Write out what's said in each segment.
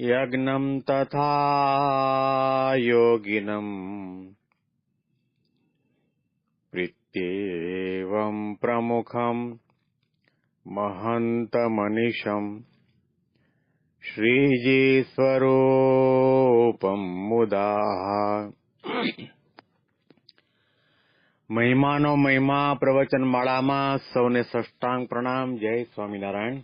यज्ञम् तथा योगिनम् प्रीत्येवम् प्रमुखम् महन्तमनिशम् શ્રીજી મુદા મહિમાનો મહિમા પ્રવચન માળામાં સૌને સષ્ટાંગ પ્રણામ જય સ્વામિનારાયણ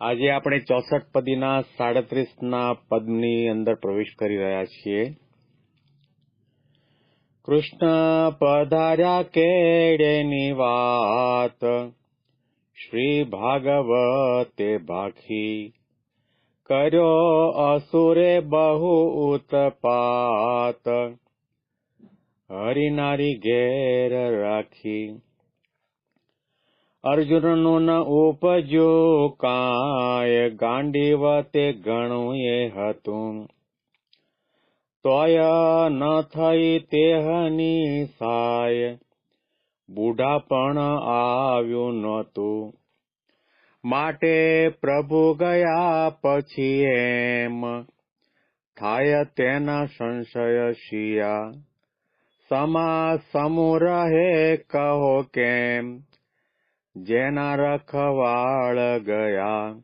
આજે આપણે ચોસઠ પદીના સાડત્રીસ ના પદની અંદર પ્રવેશ કરી રહ્યા છીએ. કૃષ્ણ પધાર્યા કેડેની વાત, શ્રી ભાગવતે ભાખી. કર્યો અસુરે બહુ ઉતપાત હરિનારી ઘેર રાખી. અર્જુનનું ન ઉપજ્યું કાય ગાંડીવતે ઘણું એ હતું. તોય ન થઈ તેહની સાય, બુઢા પણ આવ્યું નહોતું. માટે પ્રભુ ગયા પછી એમ, થાય તેના સંશય શિયા. સમા સમૂહ રહે કહો કેમ? જેના રખવાળ ગયા.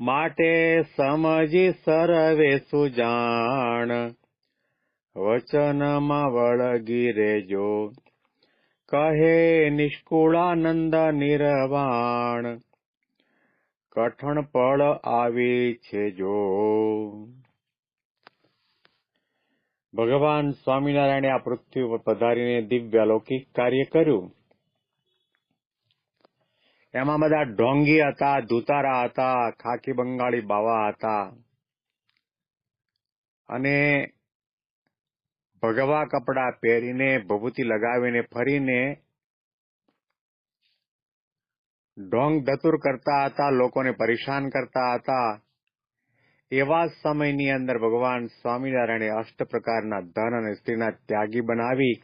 માટે સમજી સરવે સુજાણ. વચનમાં વળગી રેજો કહે નિષ્કુળાનંદ નિર્વાણ. કઠણ પળ આવી છે જો. ભગવાન સ્વામિનારાયણે આ પૃથ્વી પર પધારીને દિવ્ય લૌકિક કાર્ય કર્યું. એમાં બધા ઢોંગી હતા, ધુતારા હતા ખાકી બંગાળી બાવા હતા. અને ભગવા કપડા પહેરીને, ભભૂતિ લગાવીને, ફરીને ઢોંગ ધતુર કરતા હતા, લોકોને પરેશાન કરતા હતા. એવા સમયની અંદર ભગવાન સ્વામિનારાયણે અષ્ટ પ્રકારના ધન અને સ્ત્રીના ત્યાગી બનાવી.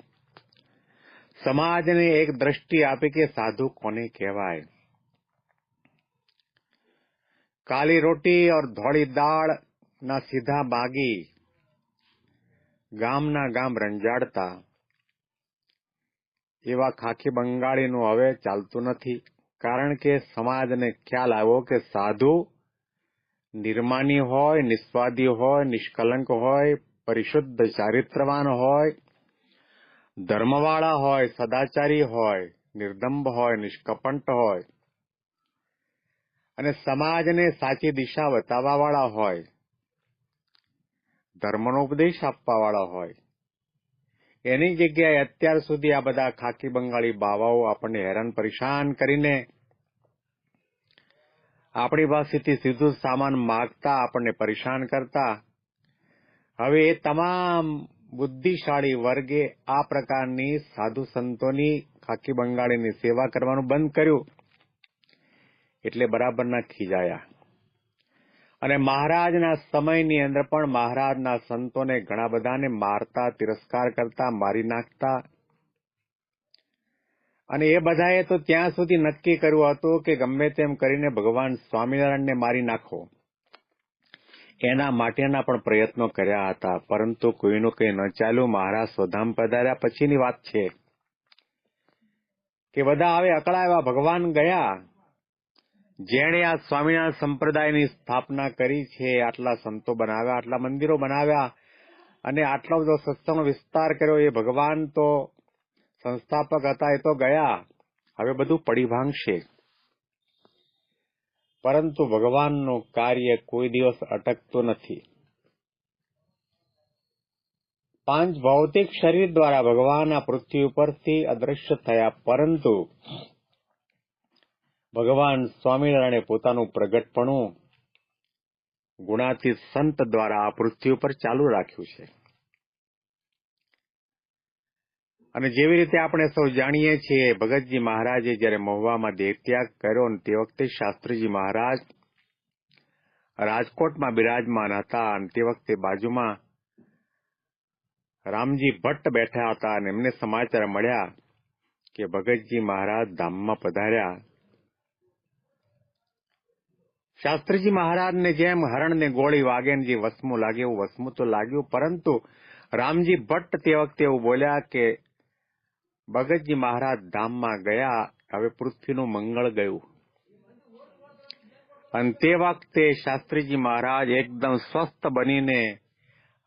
સમાજને એક દ્રષ્ટિ આપી કે સાધુ કોને કહેવાય? કાલી રોટી ઓર ધોળી દાળ ના સીધા બાગી ગામના ગામ રંજાડતા. એવા ખાખી બંગાળીનું હવે ચાલતું નથી. કારણ કે સમાજને ખ્યાલ આવ્યો કે સાધુ નિર્માની હોય નિસ્વાદી હોય, નિષ્કલંક હોય, પરિશુદ્ધ ચારિત્રવાન હોય, ધર્મવાળા હોય, સદાચારી હોય નિર્દંભ હોય, નિષ્કપંટ હોય અને સમાજને સાચી દિશા બતાવવા વાળા હોય, ધર્મનો ઉપદેશ આપવા વાળા હોય, એની જગ્યાએ અત્યાર સુધી આ બધા ખાકી બંગાળી બાવાઓ આપણને હેરાન પરેશાન કરીને આપણી પાસેથી સીધું સામાન માગતા આપણને પરેશાન કરતા. હવે એ તમામ બુદ્ધિશાળી વર્ગે આ પ્રકારની સાધુ સંતોની ખાકી બંગાળીની સેવા કરવાનું બંધ કર્યું. એટલે બરાબરના ખીજાયા. અને મહારાજના સમયની અંદર પણ મહારાજના સંતોને ઘણા બધાને મારતા, તિરસ્કાર કરતા, મારી નાખતા. અને એ બધાએ તો ત્યાં સુધી નક્કી કર્યું હતું કે ગમે તેમ કરીને ભગવાન સ્વામિનારાયણને મારી નાખો. એના માટેના પણ પ્રયત્નો કર્યા હતા, પરંતુ કોઈનું કંઈ ન ચાલ્યું. મહારાજ સ્વધામ પધાર્યા. પછીની વાત છે કે બધા હવે અકળાવ્યા ભગવાન ગયા. જેણે આ સ્વામિનારાયણ સંપ્રદાયની સ્થાપના કરી છે, આટલા સંતો બનાવ્યા, આટલા મંદિરો બનાવ્યા અને આટલો બધો સત્સંગનો વિસ્તાર કર્યો, એ ભગવાન તો સંસ્થાપક હતા, એ તો ગયા. હવે બધું પડી ભાંગશે. પરંતુ ભગવાનનું કાર્ય કોઈ દિવસ અટકતું નથી. પાંચ ભૌતિક શરીર દ્વારા ભગવાન આ પૃથ્વી ઉપરથી અદ્રશ્ય થયા, પરંતુ ભગવાન સ્વામિનારાયણે પોતાનું પ્રગટપણું ગુણાતી સંત દ્વારા આ પૃથ્વી ઉપર ચાલુ રાખ્યું છે. અને જેવી રીતે આપણે સૌ જાણીએ છીએ, ભગતજી મહારાજે જ્યારે મહુવામાં દેહત્યાગ કર્યો અને તે વખતે શાસ્ત્રીજી મહારાજ રાજકોટમાં બિરાજમાન હતા અને તે વખતે બાજુમાં રામજી ભટ્ટ બેઠા હતા અને એમને સમાચાર મળ્યા કે ભગતજી મહારાજ ધામમાં પધાર્યા. શાસ્ત્રીજી મહારાજને જેમ હરણને ગોળી વાગે ને જે વસમું લાગે એવું વસમું તો લાગ્યું, પરંતુ રામજી ભટ્ટ તે વખતે એવું બોલ્યા કે, ભગતજી મહારાજ ધામમાં ગયા, હવે પૃથ્વીનું મંગળ ગયું. અને તે વખતે શાસ્ત્રીજી મહારાજ એકદમ સ્વસ્થ બનીને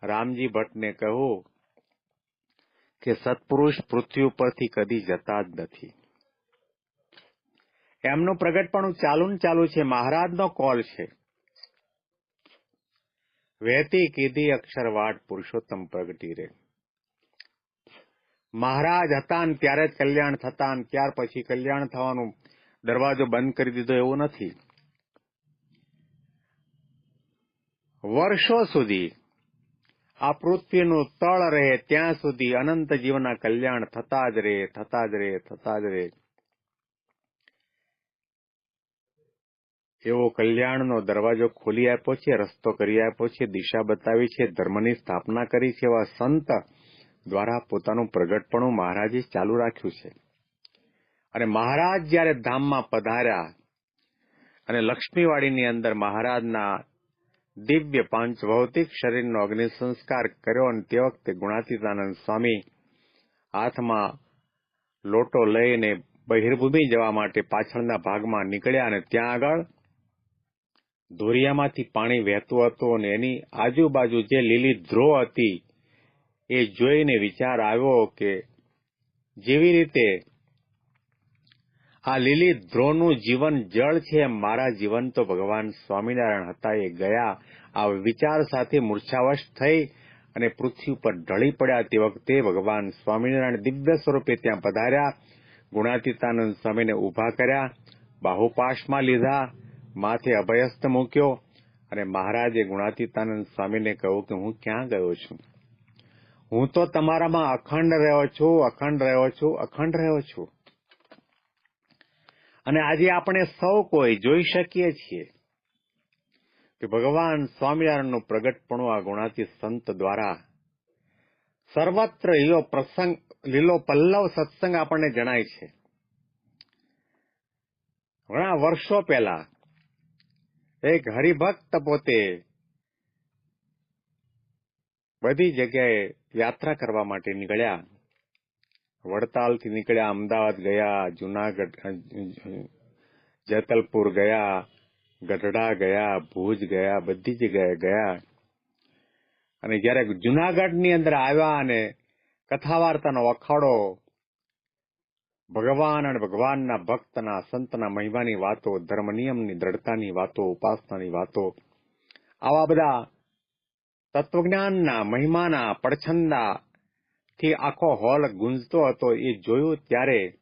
રામજી ભટ્ટને કહ્યું કે, સત્પુરુષ પૃથ્વી ઉપરથી કદી જતા જ નથી. એમનું પ્રગટપણું ચાલુ ને ચાલુ છે. મહારાજનો કોલ છે. વહેતી કીધી અક્ષરવાટ પુરુષોત્તમ પ્રગટી રે. મહારાજ હતા ને ત્યારે જ કલ્યાણ થતા ને ત્યાર પછી કલ્યાણ થવાનું દરવાજો બંધ કરી દીધો એવું નથી. વર્ષો સુધી આ પૃથ્વીનું તળ રહે ત્યાં સુધી અનંત જીવના કલ્યાણ થતા જ રહે, થતા જ રહે, થતા જ રહે. એવો કલ્યાણનો દરવાજો ખોલી આપ્યો છે, રસ્તો કરી આપ્યો છે, દિશા બતાવી છે, ધર્મની સ્થાપના કરી છે એવા સંત દ્વારા પોતાનું પ્રગટપણું મહારાજે ચાલુ રાખ્યું છે. અને મહારાજ જયારે ધામમાં પધાર્યા અને લક્ષ્મીવાડીની અંદર મહારાજના દિવ્ય પાંચ ભૌતિક શરીરનો અગ્નિ સંસ્કાર કર્યો અને તે વખતે ગુણાતીતાનંદ સ્વામી હાથમાં લોટો લઈને બહિર્ભૂમિ જવા માટે પાછળના ભાગમાં નીકળ્યા અને ત્યાં આગળ ધોરિયામાંથી પાણી વહેતું હતું અને એની આજુબાજુ જે લીલી ધ્રો હતી, એ જોઈને વિચાર આવ્યો કે જેવી રીતે આ લીલી ધ્રોનું જીવન જળ છે મારા જીવન તો ભગવાન સ્વામિનારાયણ હતા, એ ગયા, આ વિચાર સાથે મૂર્છાવશ થઈ અને પૃથ્વી ઉપર ઢળી પડ્યા. તે વખતે ભગવાન સ્વામિનારાયણ દિવ્ય સ્વરૂપે ત્યાં પધાર્યા, ગુણાતીતાનંદ સ્વામીને ઊભા કર્યા, બાહુપાશમાં લીધા માથે અભયસ્ત મૂક્યો અને મહારાજે ગુણાતીતાનંદ સ્વામીને કહ્યું કે હું ક્યાં ગયો છું? હું તો તમારામાં અખંડ રહ્યો છું, અખંડ રહ્યો છું, અખંડ રહ્યો છું. અને આજે આપણે સૌ કોઈ જોઈ શકીએ છીએ કે ભગવાન સ્વામિનારાયણનું પ્રગટપણું આ ગુણાતી સંત દ્વારા સર્વત્ર લીલો પ્રસંગ, લીલો પલ્લવ સત્સંગ આપણને જણાય છે. ઘણા વર્ષો પહેલા એક હરિભક્ત પોતે? બધી જગ્યાએ યાત્રા કરવા માટે નીકળ્યા. વડતાલથી નીકળ્યા, અમદાવાદ ગયા, જુનાગઢ જેતલપુર ગયા, ગઢડા ગયા, ભુજ ગયા, બધી જગ્યાએ ગયા. અને જયારે જુનાગઢની અંદર આવ્યા અને કથા વાર્તાનો અખાડો ભગવાન અને ભગવાનના ભક્તના સંતના મહિમાની વાતો, ધર્મ નિયમની, દ્રઢતાની વાતો, ઉપાસનાની વાતો, આવા બધા તત્વજ્ઞાનના મહિમાના પડછંદા થી આખો હોલ ગુંજતો હતો, એ જોયું ત્યારે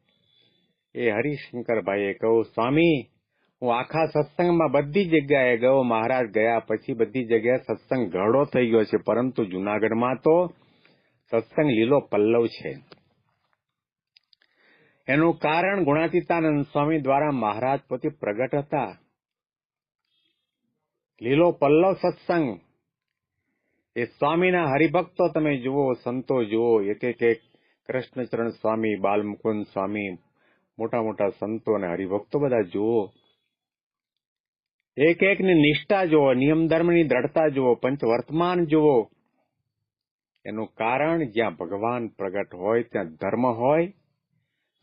એ હરિશંકરભાઈએ કહ્યું, સ્વામી, હું આખા સત્સંગમાં બધી જગ્યાએ ગયો, મહારાજ ગયા પછી બધી જગ્યાએ સત્સંગ ઘડો થઈ ગયો છે, પરંતુ જુનાગઢમાં તો સત્સંગ લીલો પલ્લવ છે. એનું કારણ ગુણાતીતાનંદ સ્વામી દ્વારા મહારાજ પોતે પ્રગટ હતા. લીલો પલ્લવ સત્સંગ. એ સ્વામીના હરિભક્તો તમે જુઓ, સંતો જુઓ, એક એક કૃષ્ણચરણ સ્વામી, બાલમુકુંદ સ્વામી, મોટા મોટા સંતો અને હરિભક્તો બધા જુઓ. એક એકની નિષ્ઠા જુઓ, નિયમ ધર્મની દ્રઢતા જુઓ, પંચ વર્તમાન જુઓ. એનું કારણ જ્યાં ભગવાન પ્રગટ હોય, ત્યાં ધર્મ હોય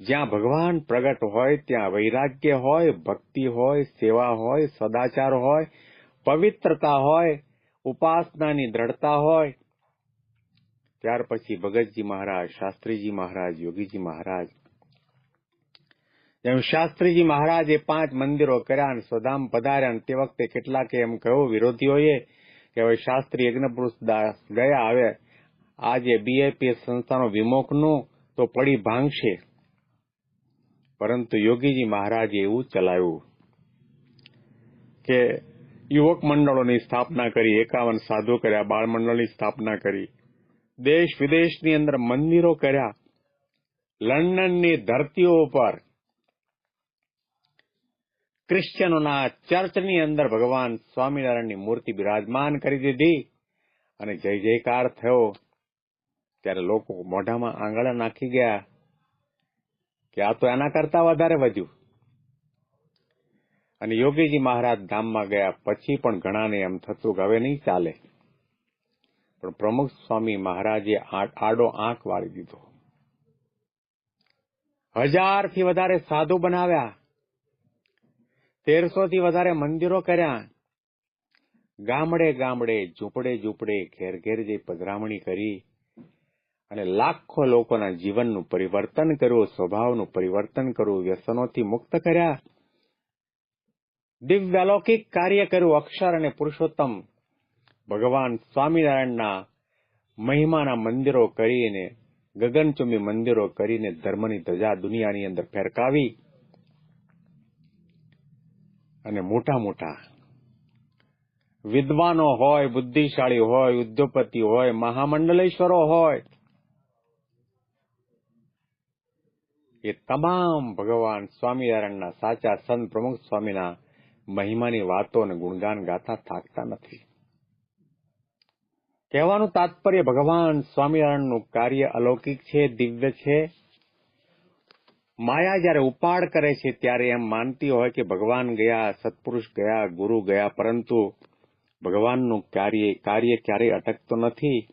જ્યાં ભગવાન પ્રગટ હોય, ત્યાં વૈરાગ્ય હોય, ભક્તિ હોય, સેવા હોય, સદાચાર હોય, પવિત્રતા હોય, ઉપાસનાની દ્રઢતા હોય. ત્યાર પછી ભગતજી મહારાજ, શાસ્ત્રીજી મહારાજ, યોગીજી મહારાજ. જેમ શાસ્ત્રીજી મહારાજે પાંચ મંદિરો કર્યા અને સ્વધામ પધાર્યા તે વખતે કેટલાકે એમ કહ્યું, વિરોધીઓએ, કે હવે શાસ્ત્રી યજ્ઞપુરુષ દાસ ગયા, હવે આજે બીએપી સંસ્થાનો વિમોકનું તો પડી ભાંગશે. પરંતુ યોગીજી મહારાજે એવું ચલાવ્યું કે યુવક મંડળોની સ્થાપના કરી, એકાવન સાધુ કર્યા, બાળ મંડળની સ્થાપના કરી, દેશ વિદેશની અંદર મંદિરો કર્યા, લંડનની ધરતીઓ ઉપર ક્રિશ્ચિયનોના ચર્ચની અંદર ભગવાન સ્વામિનારાયણની મૂર્તિ બિરાજમાન કરી દીધી અને જય જયકાર થયો. ત્યારે લોકો મોઢામાં આંગળા નાખી ગયા. કે આ તો એના કરતા વધારે વધ્યું. અને યોગીજી મહારાજ ધામમાં ગયા પછી પણ ઘણાને એમ થતું કે હવે નહીં ચાલે. પણ પ્રમુખ સ્વામી મહારાજે આડો આંખ વાળી દીધો. હજારથી વધારે સાધુ બનાવ્યા. તેરસો થી વધારે મંદિરો કર્યા. ગામડે ગામડે ઝૂંપડે ઝૂંપડે ઘેર ઘેર જઈ પધરામણી કરી. અને લાખો લોકોના જીવનનું પરિવર્તન કર્યું, સ્વભાવનું પરિવર્તન કર્યું, વ્યસનોથી મુક્ત કર્યા. દિવ્યાલૌકિક કાર્ય કર્યું, અક્ષર અને પુરુષોત્તમ. ભગવાન સ્વામિનારાયણના મહિમાના મંદિરો કરીને, ગગનચુંબી મંદિરો કરીને ધર્મની ધજા દુનિયાની અંદર ફેરકાવી અને મોટા મોટા વિદ્વાનો હોય, બુદ્ધિશાળી હોય, ઉદ્યોગપતિ હોય, મહામંડલેશ્વરો હોય એ તમામ ભગવાન સ્વામિનારાયણના સાચા સંત પ્રમુખ સ્વામીના મહિમાની વાતો અને ગુણગાન ગાથા થાકતા નથી. કહેવાનું તાત્પર્ય ભગવાન સ્વામિનારાયણનું કાર્ય અલૌકિક છે, દિવ્ય છે. માયા જ્યારે ઉપાડ કરે છે, ત્યારે એમ માનતી હોય કે ભગવાન ગયા, સત્પુરુષ ગયા, ગુરુ ગયા, પરંતુ ભગવાનનું કાર્ય કાર્ય ક્યારેય અટકતો નથી.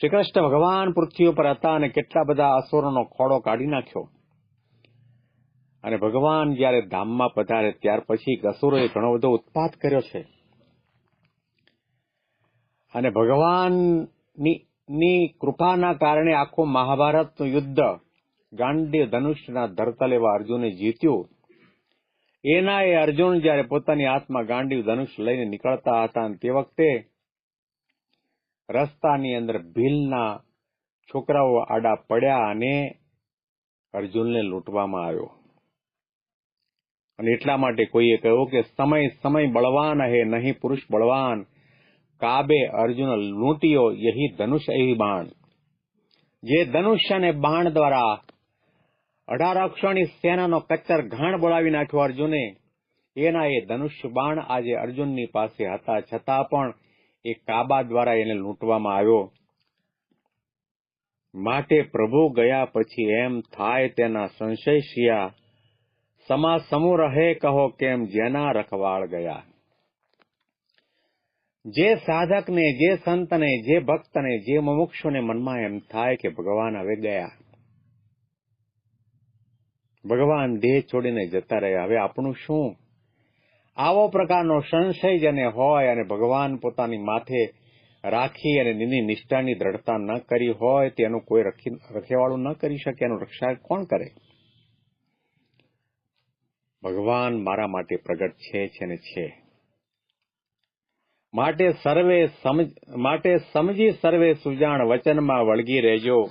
શ્રી કૃષ્ણ ભગવાન પૃથ્વી ઉપર હતા અને કેટલા બધા અસુરોનો ખોડો કાઢી નાખ્યો. અને ભગવાન જયારે ધામમાં પધારે ત્યાર પછી અસુરોએ ઘણો બધો ઉત્પાદ કર્યો છે. અને ભગવાનની કૃપાના કારણે આખું મહાભારતનું યુદ્ધ ગાંડી ધનુષના ધરતલ એવા અર્જુને જીત્યું. એના એ અર્જુન જયારે પોતાની હાથમાં ગાંડી ધનુષ લઈને નીકળતા હતા તે વખતે રસ્તાની અંદર ભીલના છોકરાઓ આડા પડ્યા અને અર્જુનને લૂંટવામાં આવ્યો. અને એટલા માટે કોઈએ કહ્યું કે સમય સમય બળવાન હે, નહીં પુરુષ બળવાન. કાબે અર્જુન લૂંટ્યો યહી ધનુષ એહી બાણ. જે ધનુષ્ય અને બાણ દ્વારા અઢાર અક્ષરની સેનાનો કચ્છર ઘાણ બોલાવી નાખ્યો અર્જુને. એના એ ધનુષ્ય બાણ આજે અર્જુનની પાસે હતા. છતાં પણ એ કાબા દ્વારા એને લૂંટવામાં આવ્યો. માટે પ્રભુ ગયા પછી એમ થાય તેના સંશય શિયા સમા સમૂહ રહે કહો કેમ જેના રખવાળ ગયા. જે સાધકને, જે સંતને, જે ભક્તને, જે મુમુક્ષુને મનમાં એમ થાય કે ભગવાન હવે ગયા. ભગવાન દેહ છોડીને જતા રહ્યા. હવે આપણું શું? આવો પ્રકારનો સંશય જેને હોય અને ભગવાન પોતાની માથે રાખી અને નિની નિષ્ઠાની દ્રઢતા ન કરી હોય, તેનું કોઈ રખેવાળું ન કરી શકે, એનું રક્ષા કોણ કરે? ભગવાન મારા માટે પ્રગટ છે છે ને છે. માટે સર્વે સમજ, માટે સમજી સર્વે સુજાણ વચનમાં વળગી રહેજો.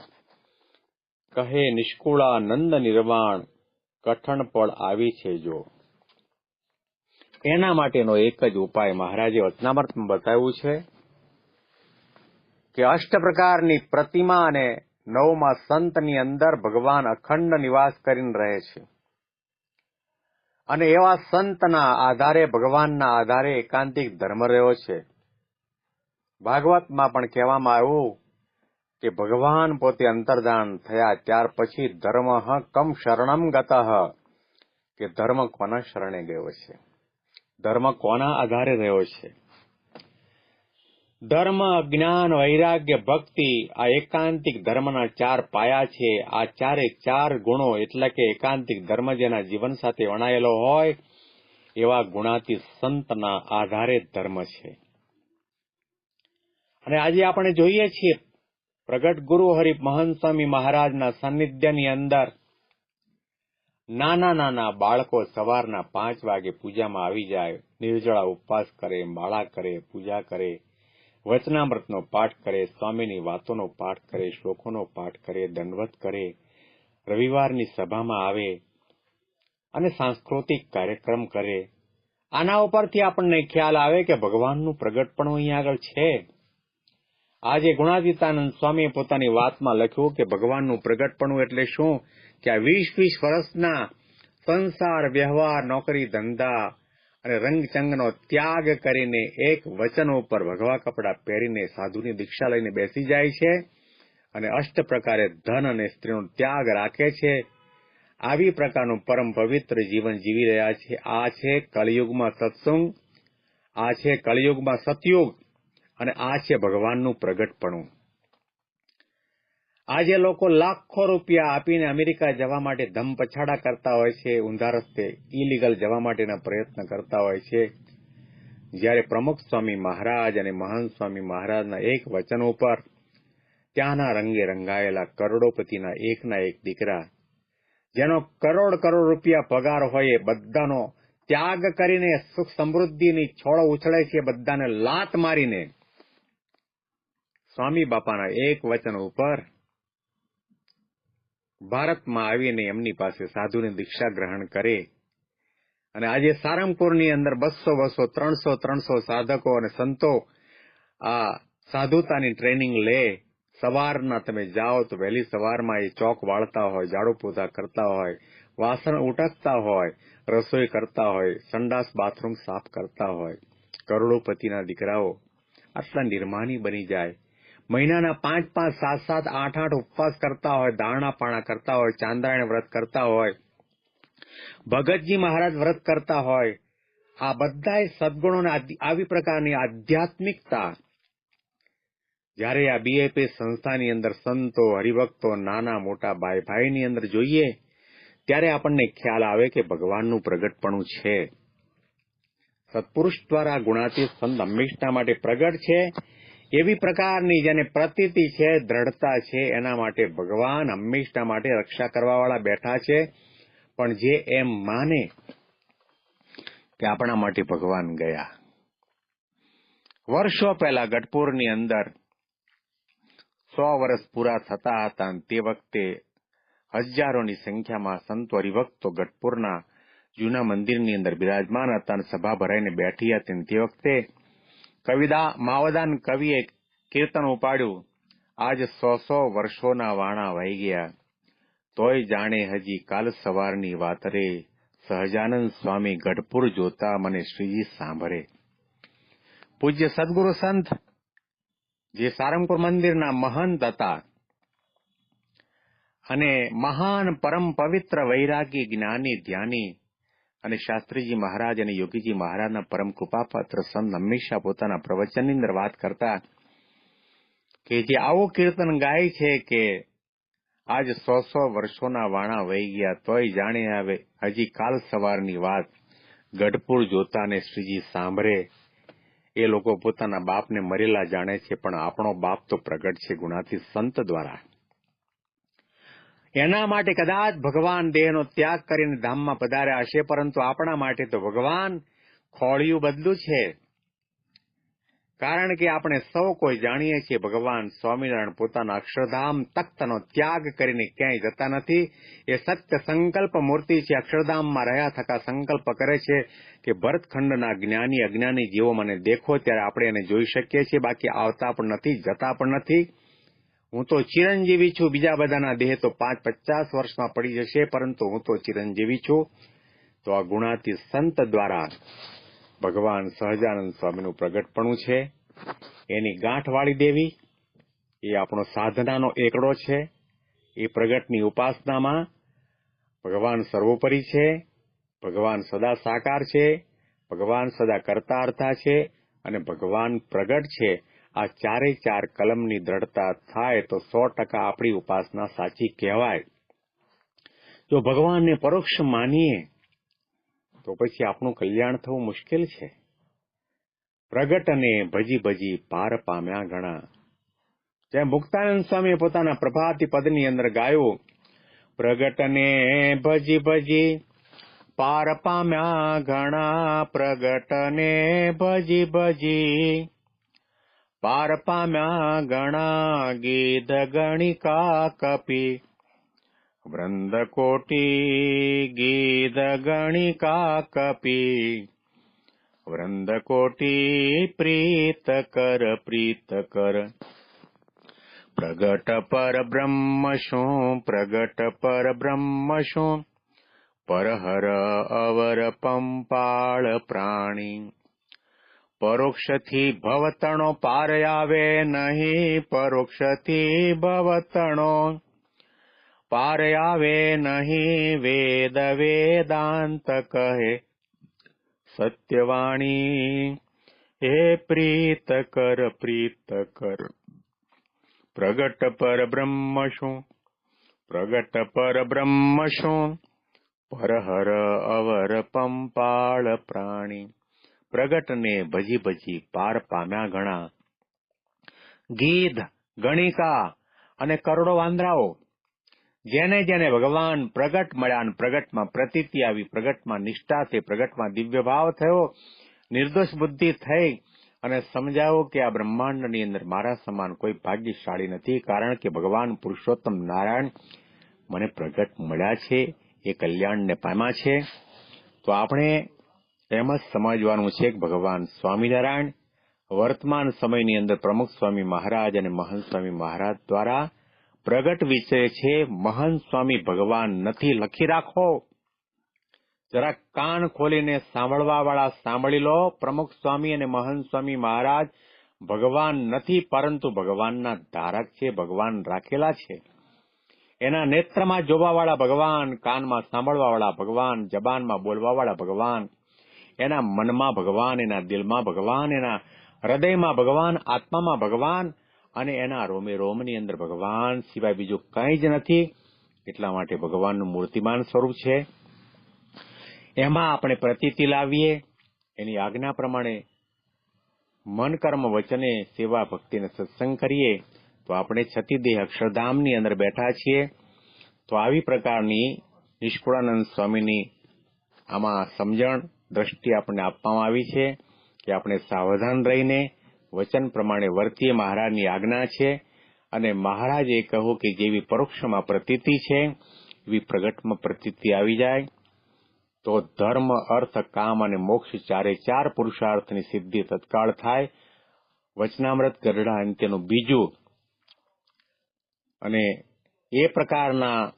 કહે નિષ્કુળા નંદ નિર્વાણ, કઠણ પળ આવી છે જો. એના માટેનો એક જ ઉપાય મહારાજે વચનામર્થમાં બતાવ્યું છે કે અષ્ટ પ્રકારની પ્રતિમા અને નવમાં સંતની અંદર ભગવાન અખંડ નિવાસ કરીને રહે છે. અને એવા સંતના આધારે, ભગવાનના આધારે એકાંતિક ધર્મ રહ્યો છે. ભાગવતમાં પણ કહેવામાં આવ્યું કે ભગવાન પોતે અંતર્ધાન થયા ત્યાર પછી ધર્મ કમ શરણમ ગત, કે ધર્મ કોના શરણે ગયો છે? ધર્મ કોના આધારે રહ્યો છે? ધર્મ, જ્ઞાન, વૈરાગ્ય, ભક્તિ, આ એકાંતિક ધર્મના ચાર પાયા છે. આ ચારે ચાર ગુણો એટલે કે એકાંતિક ધર્મ જેના જીવન સાથે વણાયેલો હોય, એવા ગુણાતી સંતના આધારે ધર્મ છે. અને આજે આપણે જોઈએ છીએ, પ્રગટ ગુરુ હરિ મહંત સ્વામી મહારાજના સાનિધ્યની અંદર નાના નાના બાળકો સવારના પાંચ વાગે પૂજામાં આવી જાય, નિર્જળા ઉપવાસ કરે, માળા કરે, પૂજા કરે, વચનામૃતનો પાઠ કરે, સ્વામીની વાતોનો પાઠ કરે, શ્લોકોનો પાઠ કરે, દંડવત કરે, રવિવારની સભામાં આવે અને સાંસ્કૃતિક કાર્યક્રમ કરે. આના ઉપરથી આપણને ખ્યાલ આવે કે ભગવાનનું પ્રગટપણું અહીંયા આગળ છે. આજે ગુણાતીતાનંદ સ્વામીએ પોતાની વાતમાં લખ્યું કે ભગવાનનું પ્રગટપણું એટલે શું? કે આ વીસ વીસ વર્ષના સંસાર, વ્યવહાર, નોકરી, ધંધા અને રંગચંગનો ત્યાગ કરીને એક વચન ઉપર ભગવા કપડાં પહેરીને સાધુની દીક્ષા લઈને બેસી જાય છે અને અષ્ટ પ્રકારે ધન અને સ્ત્રીનો ત્યાગ રાખે છે. આવી પ્રકારનું પરમ પવિત્ર જીવન જીવી રહ્યા છે. આ છે કળિયુગમાં સત્સંગ, આ છે કળિયુગમાં સતયુગ અને આ છે ભગવાનનું પ્રગટપણું. આજે લોકો લાખો રૂપિયા આપીને અમેરિકા જવા માટે ધમ પછાડા કરતા હોય છે, ઊંધા રસ્તે ઇલીગલ જવા માટેના પ્રયત્ન કરતા હોય છે. જ્યારે પ્રમુખ સ્વામી મહારાજ અને મહાન સ્વામી મહારાજના એક વચન ઉપર ત્યાંના રંગે રંગાયેલા કરોડોપતિના એકના એક દીકરા, જેનો કરોડ કરોડ રૂપિયા પગાર હોય એ બધાનો ત્યાગ કરીને સુખ સમૃદ્ધિની છોડો ઉછળે છે બધાને લાત મારીને સ્વામી બાપાના એક વચન ઉપર ભારતમાં આવીને એમની પાસે સાધુની દીક્ષા ગ્રહણ કરે. અને આજે સારંગપુરની અંદર બસો બસો, ત્રણસો ત્રણસો સાધકો અને સંતો આ સાધુતાની ટ્રેનિંગ લે. સવારના તમે જાઓ તો વહેલી સવારમાં એ ચોક વાળતા હોય, ઝાડુ પોતા કરતા હોય, વાસણ ઉટકતા હોય, રસોઈ કરતા હોય, સંડાસ, બાથરૂમ સાફ કરતા હોય, કરોડોપતિના દીકરાઓ આટલા નિર્માની બની જાય. મહિનાના પાંચ પાંચ સાત સાત આઠ આઠ ઉપવાસ કરતા હોય, દાણા કરતા હોય, ચાંદ્રાયણ વ્રત કરતા હોય, ભગતજી મહારાજ વ્રત કરતા હોય, આ બધા સદગુણોને આવી પ્રકારની આધ્યાત્મિકતા. જ્યારે આ બીએપી સંસ્થાની અંદર સંતો, હરિભક્તો, નાના મોટા ભાઈ ભાઈની અંદર જોઈએ, ત્યારે આપણને ખ્યાલ આવે કે ભગવાનનું પ્રગટપણું છે. સત્પુરુષ દ્વારા ગુણાતીત સંત હંમેશના માટે પ્રગટ છે. એવી પ્રકારની જેને પ્રતીતિ છે, દ્રઢતા છે, એના માટે ભગવાન હંમેશના માટે રક્ષા કરવાવાળા બેઠા છે. પણ જે એમ માને કે આપણા માટે ભગવાન ગયા. વર્ષો પહેલા ગઢપુરની અંદર સો વર્ષ પૂરા થતા હતા તે વખતે હજારોની સંખ્યામાં સંતો હરિભક્તો ગઢપુરના જૂના મંદિરની અંદર બિરાજમાન હતા અને સભા ભરાઈને બેઠી હતી તે વખતે કવિદા માવદાન કવિએ કીર્તન ઉપાડ્યું. આજ સો સો વર્ષોના વાણા વહી ગયા. તોય જાણે હજી કાલ સવારની વાત રે. સહજાનંદ સ્વામી ગઢપુર જોતા મને શ્રીજી સાંભળે. પૂજ્ય સદગુરુ સંત, જે સારંગપુર મંદિરના મહંત હતા અને મહાન પરમ પવિત્ર વૈરાગી જ્ઞાની ધ્યાની અને શાસ્ત્રીજી મહારાજ અને યોગીજી મહારાજના પરમ કૃપાપાત્ર સંત હંમેશા પોતાના પ્રવચનની અંદર વાત કરતા કે જે આવો કીર્તન ગાય છે કે આજ સો સો વર્ષોના વાણા વહી ગયા તોય જાણે આવે હજી કાલ સવારની વાત. ગઢપુર જોતાને શ્રીજી સાંભળે. એ લોકો પોતાના બાપને મરેલા જાણે છે, પણ આપણો બાપ તો પ્રગટ છે ગુણાથી સંત દ્વારા. એના માટે કદાચ ભગવાન દેહનો ત્યાગ કરીને ધામમાં પધાર્યા હશે, પરંતુ આપણા માટે તો ભગવાન ખોળિયું બદલું છે. કારણ કે આપણે સૌ કોઈ જાણીએ છીએ ભગવાન સ્વામિનારાયણ પોતાના અક્ષરધામ તખ્તનો ત્યાગ કરીને ક્યાંય જતા નથી. એ સત્ય સંકલ્પ મૂર્તિ છે. અક્ષરધામમાં રહ્યા થકા સંકલ્પ કરે છે કે ભરતખંડના જ્ઞાની અજ્ઞાની જેવો મને દેખો, ત્યારે આપણે એને જોઈ શકીએ છીએ. બાકી આવતા પણ નથી, જતા પણ નથી. હું તો ચિરંજીવી છું, બીજા બધાના દેહ તો પાંચ પચાસ વર્ષમાં પડી જશે, પરંતુ હું તો ચિરંજીવી છું. તો આ ગુણાતી સંત દ્વારા ભગવાન સહજાનંદ સ્વામીનું પ્રગટપણું છે. એની ગાંઠ વાળી દેવી, એ આપણો સાધનાનો એકડો છે. એ પ્રગટની ઉપાસનામાં ભગવાન સર્વોપરી છે, ભગવાન સદા સાકાર છે, ભગવાન સદા કરતા અર્થા છે અને ભગવાન પ્રગટ છે. આ ચારે ચાર કલમની દ્રઢતા થાય તો સો ટકા આપણી ઉપાસના સાચી કહેવાય. જો ભગવાનને પરોક્ષ માનીએ, તો પછી આપણું કલ્યાણ થવું મુશ્કેલ છે. પ્રગટ અને ભજી ભજી પાર પામ્યા ઘણા જેમ મુક્તાનંદ સ્વામીએ પોતાના પ્રભાતી પદની અંદર ગાયું, પ્રગટને ભજી ભજી પાર પામ્યા ઘણા પ્રગટને ભજી ભજી पारपाम्या गणा गीदगणिकाकपि वृन्दकोटि गीदगणिकाकपि वृन्दकोटि प्रीतकर प्रीतकर। प्रगट पर ब्रह्मसु प्रगट पर ब्रह्मसु परहर अवर पम्पाळ प्राणि। પરોક્ષથી ભવતણો પાર આવે નહીં, પરોક્ષથી ભવતણો પાર આવે નહીં, વેદ વેદાંત કહે. સત્યવાણી, હે પ્રીત કર પ્રીત કર. પ્રગટ પર બ્રહ્મ શું? પ્રગટ પર બ્રહ્મ શું? પરહર અવર પંપાળ પ્રાણી. પ્રગટને ભજી ભજી પાર પામ્યા ઘણા ગીધ, ગણિકા અને કરોડો વાંદરાઓ, જેને જેને ભગવાન પ્રગટ મળ્યા અને પ્રગટમાં પ્રતીતિ આવી, પ્રગટમાં નિષ્ઠા થઈ, પ્રગટમાં દિવ્ય ભાવ થયો, નિર્દોષ બુદ્ધિ થઈ અને સમજાવો કે આ બ્રહ્માંડની અંદર મારા સમાન કોઈ ભાગ્યશાળી નથી, કારણ કે ભગવાન પુરુષોત્તમ નારાયણ મને પ્રગટ મળ્યા છે, એ કલ્યાણને પામ્યા છે. તો આપણે એમ સમજવાનું છે કે ભગવાન સ્વામિનારાયણ. વર્તમાન સમયની અંદર પ્રમુખ સ્વામી મહારાજ અને મહંત સ્વામી મહારાજ દ્વારા પ્રગટ વિષય છે મહંત સ્વામી, ભગવાન નથી, લખી રાખો. જરા કાન ખોલીને સાંભળવા વાળા સાંભળી લો. પ્રમુખ સ્વામી અને મહંત સ્વામી મહારાજ ભગવાન નથી, પરંતુ ભગવાનના ધારક છે, ભગવાન રાખેલા છે. એના નેત્રમાં જોવાવાળા ભગવાન, કાનમાં સાંભળવાવાળા ભગવાન, જબાનમાં બોલવાવાળા ભગવાન એના મનમાં ભગવાન, એના દિલમાં ભગવાન, એના હૃદયમાં ભગવાન, આત્મામાં ભગવાન અને એના રોમે રોમની અંદર ભગવાન સિવાય બીજું કંઈ જ નથી. એટલા માટે ભગવાનનું મૂર્તિમાન સ્વરૂપ છે. એમાં આપણે પ્રતીતિ લાવીએ. એની આજ્ઞા પ્રમાણે મન, કર્મ, વચને, સેવા, ભક્તિને સત્સંગ કરીએ. તો આપણે છતીદેહ અક્ષરધામની અંદર બેઠા છીએ. તો આવી પ્રકારની નિષ્કુળાનંદ સ્વામીની આમાં સમજણ દ્રષ્ટિ આપણને આપવામાં આવી છે કે આપણે સાવધાન રહીને વચન પ્રમાણે વર્તીએ મહારાજની આજ્ઞા છે અને મહારાજે કહો કે જેવી પરોક્ષમાં પ્રતીતિ છે, એવી પ્રગટમાં પ્રતીતિ આવી જાય. તો ધર્મ, અર્થ, કામ અને મોક્ષ ચારે ચાર પુરુષાર્થની સિદ્ધિ તત્કાળ થાય. વચનામૃત ગરડા અંત્યનું બીજું અને એ પ્રકારના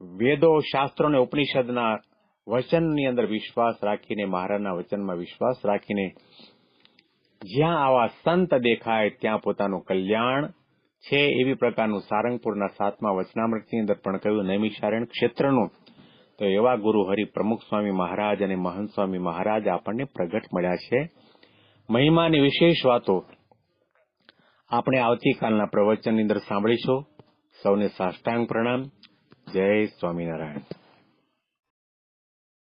વેદો શાસ્ત્રો અને ઉપનિષદના વચનની અંદર વિશ્વાસ રાખીને, મહારાજના વચનમાં વિશ્વાસ રાખીને, જ્યાં આવા સંત દેખાય, ત્યાં પોતાનું કલ્યાણ છે એવી પ્રકારનું સારંગપુરના સાતમા વચનામૃતની અંદર પણ કહ્યું નૈમિષારણ ક્ષેત્રનું. તો એવા ગુરુ હરિ પ્રમુખ સ્વામી મહારાજ અને મહંત સ્વામી મહારાજ આપણને પ્રગટ મળ્યા છે. મહિમાની વિશેષ વાતો આપણે આવતીકાલના પ્રવચનની અંદર સાંભળીશું. સૌને સાષ્ટાંગ પ્રણામ. જય સ્વામિનારાયણ.